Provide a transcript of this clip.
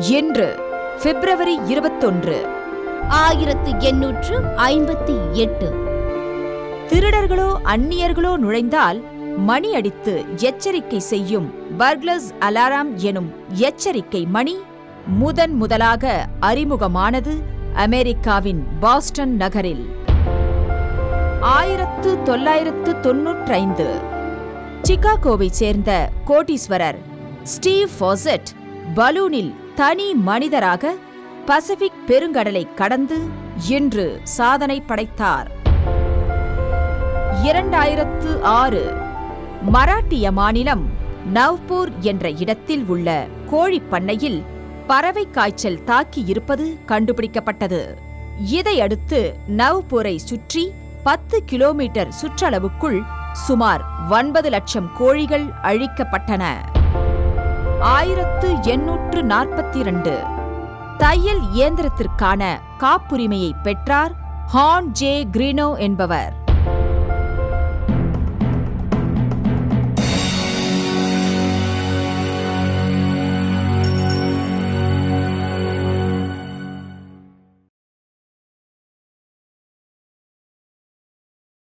இன்று பிப்ரவரி இருபத்தொன்று ஆயிரத்து எண்ணூற்று ஐம்பத்தி எட்டு. திருடர்களோ அந்நியர்களோ நுழைந்தால் மணி அடித்து எச்சரிக்கை செய்யும் பர்க்லஸ் அலாரம் எனும் எச்சரிக்கை மணி முதன் முதலாக அறிமுகமானது அமெரிக்காவின் பாஸ்டன் நகரில். ஆயிரத்து தொள்ளாயிரத்து தொன்னூற்றைந்து சிகாகோவை சேர்ந்த கோடீஸ்வரர் ஸ்டீவ் ஃபாசெட் பலூனில் தனி மனிதராக பசிபிக் பெருங்கடலை கடந்து இன்று சாதனை படைத்தார். இரண்டாயிரத்து ஆறு மராட்டிய மாநிலம் நவ்பூர் என்ற இடத்தில் உள்ள கோழிப் பண்ணையில் பறவை காய்ச்சல் தாக்கி இருப்பது கண்டுபிடிக்கப்பட்டது. இதையடுத்து நவ்பூரை சுற்றி பத்து கிலோமீட்டர் சுற்றளவுக்குள் சுமார் ஒன்பது லட்சம் கோழிகள் அழிக்கப்பட்டன. ஆயிரத்து எண்ணூற்று நாற்பத்தி இரண்டு தையல் இயந்திரத்திற்கான காப்புரிமையை பெற்றார் ஹான் ஜே கிரீனோ என்பவர்.